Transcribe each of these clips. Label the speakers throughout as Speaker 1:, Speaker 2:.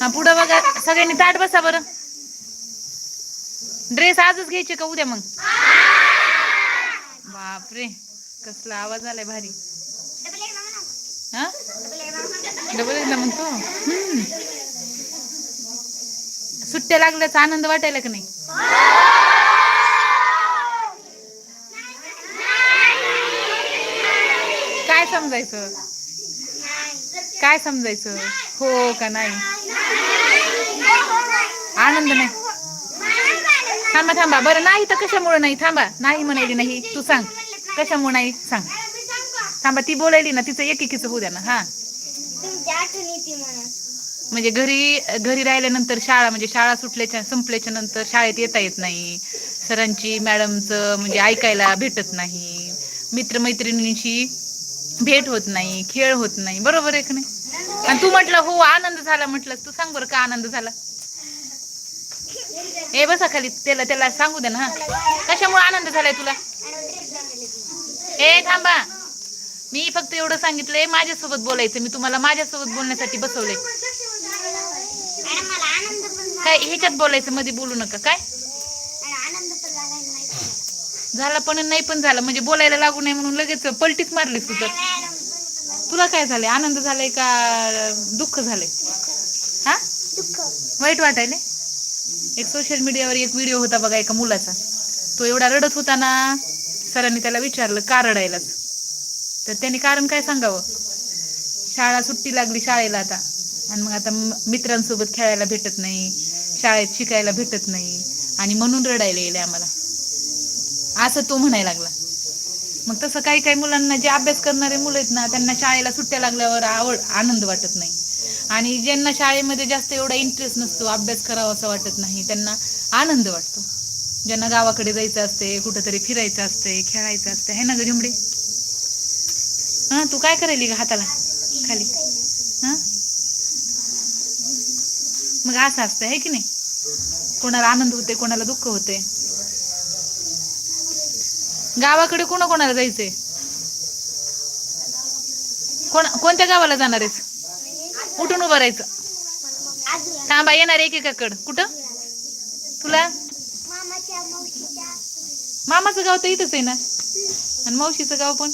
Speaker 1: हा पुढं बघा. सगळ्यांनी ताट बसा बरं. ड्रेस आजच घ्यायचे का उद्या मग? बापरे कसला आवाज आलाय भारी. हा? डबल एकदा म्हणतो? सुट्ट्या लागल्याचा आनंद वाटायला का नाही? काय समजायचं? काय समजायचं? हो का नाही? आनंद नाही. थांबा थांबा. बरं नाही तर कशामुळे नाही? थांबा. नाही म्हणायली नाही. तू सांग. कशामुळे नाही? सांग. थांबा ती बोलायली ना तिचं एकेकीचं होऊ द्या ना. हा. म्हणजे घरी घरी राहिल्यानंतर शाळा म्हणजे शाळा सुटल्याच्या संपल्याच्या नंतर शाळेत येता येत नाही. सरांची मॅडमचं म्हणजे ऐकायला भेटत नाही. मित्रमैत्रिणींची भेट होत नाही खेळ होत नाही. बरोबर आहे का नाही? आणि तू म्हटलं हो आनंद झाला म्हटलं. तू सांग बरं का आनंद झाला? ए बसा खाली. त्याला त्याला सांगू दे ना हा. कशामुळे आनंद झालाय तुला? ए थांबा. मी फक्त एवढं सांगितलंय माझ्यासोबत बोलायचं. मी तुम्हाला माझ्यासोबत बोलण्यासाठी बसवलंय.
Speaker 2: आनंद
Speaker 1: काय ह्याच्यात बोलायचं मध्ये बोलू नका. काय?
Speaker 2: आनंद झाला पण झालं
Speaker 1: पण नाही पण झालं. म्हणजे बोलायला लागू नये म्हणून लगेच पलटीच मारली तू तर. तुला काय झालंय? आनंद झालाय का दुःख झालंय? हा? वाईट वाटायले एक सोशल मीडियावर एक व्हिडिओ होता बघा एका मुलाचा. तो एवढा रडत होता ना सरांनी त्याला विचारलं का रडायलाच तर त्याने कारण काय सांगावं? शाळा सुट्टी लागली शाळेला आता. आणि मग आता म- मित्रांसोबत खेळायला भेटत नाही शाळेत शिकायला भेटत नाही. आणि म्हणून रडायला येईल आम्हाला. असं तो म्हणायला लागला. मग तसं काही काही मुलांना जे अभ्यास करणारे मुलं आहेत ना त्यांना शाळेला सुट्ट्या लागल्यावर आवड आनंद वाटत नाही. आणि ज्यांना शाळेमध्ये जास्त एवढा इंटरेस्ट नसतो अभ्यास करावा असं वाटत नाही त्यांना आनंद वाटतो. ज्यांना गावाकडे जायचं असते कुठंतरी फिरायचं असते खेळायचं असते है ना ग झुमडे? हा तू काय करायली ग हाताला? खाली. हा? मग असं असतं आहे की नाही? कोणाला आनंद होते कोणाला दुःख होते गावाकडे कोणा कोणाला जायचंय? कोण कोणत्या गावाला जाणार आहेस? उठून उभं राहायचं? थांबा येणार एकेकाकड. कुठं? तुला? मामाचं गाव तर इथंच आहे ना? आणि मावशीचं गाव पण?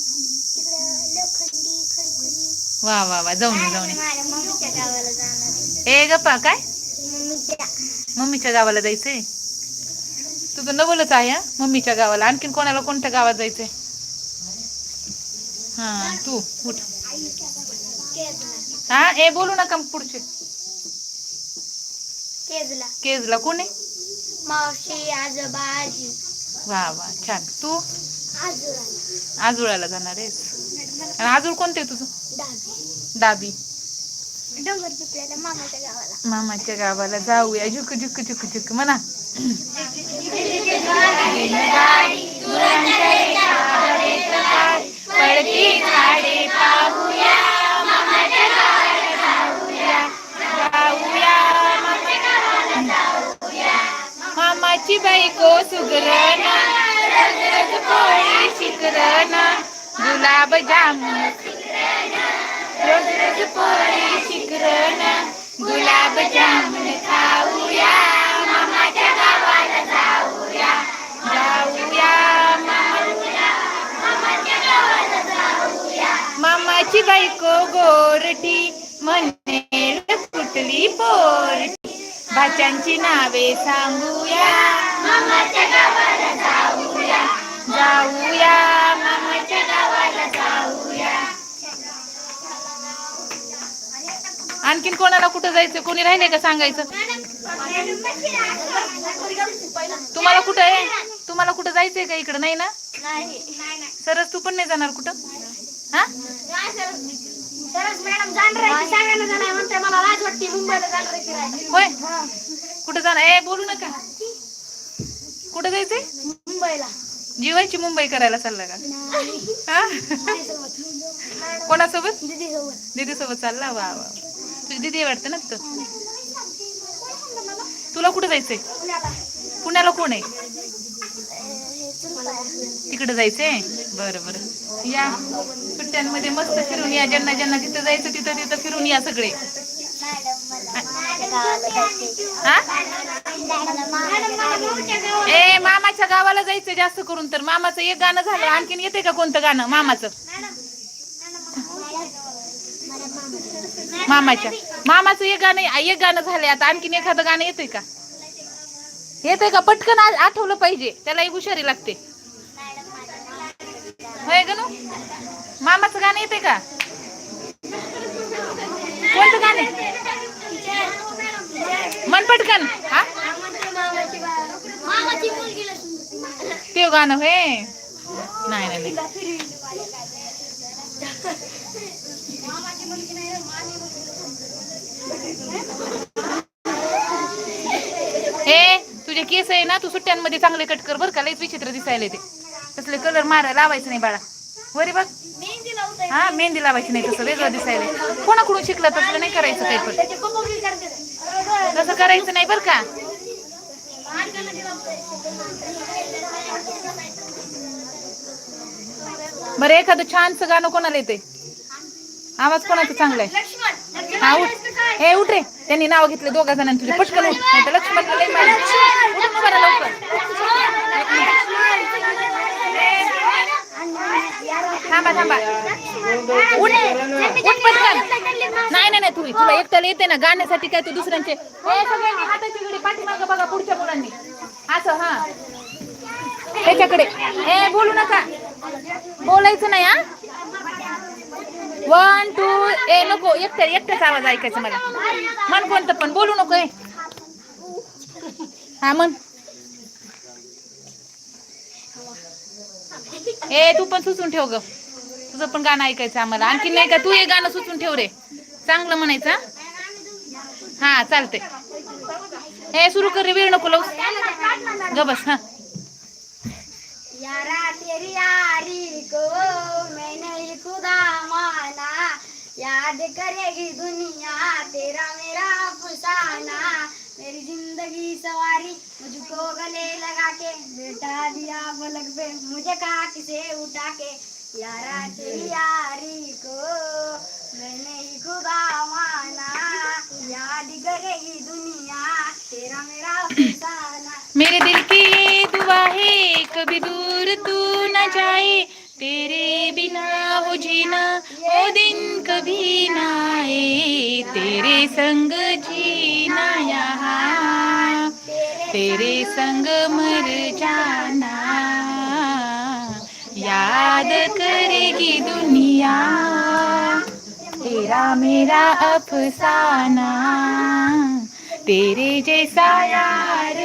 Speaker 1: वा वा वा. जाऊन जाऊन ये. ए गप्पा काय?
Speaker 2: मम्मीच्या
Speaker 1: गावाला जायचंय? तुझं नवलच आहे मम्मीच्या गावाला. आणखीन कोणाला कोणत्या गावात जायचंय? हा तू उठ. हा ए बोलू नका पुढचे.
Speaker 2: केजला.
Speaker 1: केजला कोण? आहे
Speaker 2: मावशी आजोबा आजी.
Speaker 1: वा वा छान. तू?
Speaker 2: आजोळा
Speaker 1: आजुळाला जाणार आहेस. आणि आजूळ कोणते तुझं? दाबी
Speaker 2: डोंगर मामाच्या गावाला.
Speaker 1: मामाच्या गावाला जाऊया. झुक झुक झुक झुक म्हणा. पडती झाडे पाहूया. मामाची बायको सुगरण पोळी शिकरण गुलाब जामुन रोज रोज पोळी शिकरण गुलाब जामुन खाऊया मामाच्या गावाला जाऊया जाऊया मामाची बायको गोरटी म्हणेल कुठली पोरटी? भाच्यांची नावे सांगूया. मामाच्या गावाला जाऊया. जाऊया मामाच्या गावाला जाऊया. आणखीन कोणाला कुठं जायचं? कोणी राहिले का सांगायचं? तुम्हाला कुठं आहे? तुम्हाला कुठं जायचंय का इकडं? नाही ना? सरच तू पण नाही जाणार कुठं? हा?
Speaker 2: मॅडम जाणार आहे सांगायला जाणार म्हणते मला लाज वाटते मुंबईला जाणार आहे
Speaker 1: होय? कुठं जाणार? ए बोलू नका. कुठं जायचंय?
Speaker 2: मुंबईला.
Speaker 1: जीवायची मुंबई करायला चालला का? हा? कोणासोबत?
Speaker 2: दीदी सोबत
Speaker 1: दीदी सोबत चालला? वा वा. तुझी दीदी आहे वाटतं ना तिथं तुला कुठं जायचंय? पुण्याला. कोण आहे? तिकडे जायचंय? बरं बरं. या. सुट्ट्यांमध्ये मस्त फिरून या. ज्यांना ज्यांना तिथं जायचं तिथं तिथं फिरून या सगळे
Speaker 2: मॅडम मला माझ्या मामाच्या गावाला जायचंय
Speaker 1: हा
Speaker 2: मला मामाच्या गावाला
Speaker 1: ए मामाच्या गावाला जायचं जास्त करून तर मामाचं एक गाणं झालं. आणखीन येते का कोणतं गाणं? मामाचं. मामाच्या. मामाचं एक गाणं एक गाणं झालंय. आता आणखीन एखादं गाणं येतंय का? येतंय का? पटकन आठवलं पाहिजे. त्याला एक हुशारी लागते. होय गणू मामाचं गाणं येते का? कोणतं गाणं? मन पटकन हा? ते गाणं हे नाही नाही ए तुझे केस आहे ना तू सुट्ट्यांमध्ये चांगले कट कर बर का लईच विचित्र दिसायला ते. तसले कलर मारा लावायचं नाही बाळा. वरी बघ. हा मेहंदी लावायची नाही तसं वेगळं दिसायला. कोणाकडून शिकलं तसलं नाही करायचं काही पण. तसं करायचं नाही बरं का. बरं एखादं छानसं गाणं कोणाला येते आवाज कोणाचा चांगला आहे हा उठ. हे उठ रे. त्यांनी नाव घेतले दोघा जणांनी तुझे. पटकन उठ. नाही तर लक्ष्मणला थांबा थांबा. उठ. उठ पटकन. तुम्ही तुला एकट्याला येते ना गाण्यासाठी काय तू दुसऱ्यांचे ए, सगळ्यांनी हाताची घडी पाठीमागं बघा पुढच्या मुलांनी. असं हा. त्याच्याकडे ए बोलू नका. बोलायचं नाही हा? वन टू ए नको एकट्या एकट्याच आवाज ऐकायचा मला. मन कोणतं पण बोलू नको ए. हा मन ए तू पण सुचून ठेव ग. तुझं पण गाणं ऐकायचं आम्हाला. आणखी नाही का तू हे गाणं सुचून ठेव रे. चांगलं म्हणायचं हा? चालते हे सुरू कर रे वेळ नको लावूस. ग बस हा.
Speaker 2: यारा तेरी यारी को मैं नहीं खुदा माना। याद करेगी दुनिया तेरा मेरा अफसाना। मेरी जिंदगी सवारी मुझको गले लगा के। बेटा दिया पलक पे मुझे कहा किसे उठा के। यारा यारी को याद करेगी दुनिया, तेरा मेरा अफसाना
Speaker 1: मेरे दिल की ये दुआ है, कभी दूर तू न जाए। तेरे बिना वो जीना, वो दिन कभी ना आए। तेरे संग जीना यहाँ, तेरे संग मर जाना। याद करेगी दुनिया। तेरा मेरा अफसाना। तेरे जैसा यार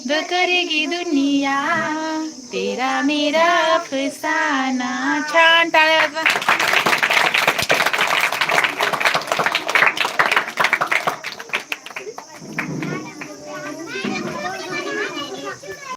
Speaker 2: याद
Speaker 1: करेगी दुनिया। तेरा मेरा अफसाना। छान टाळ्या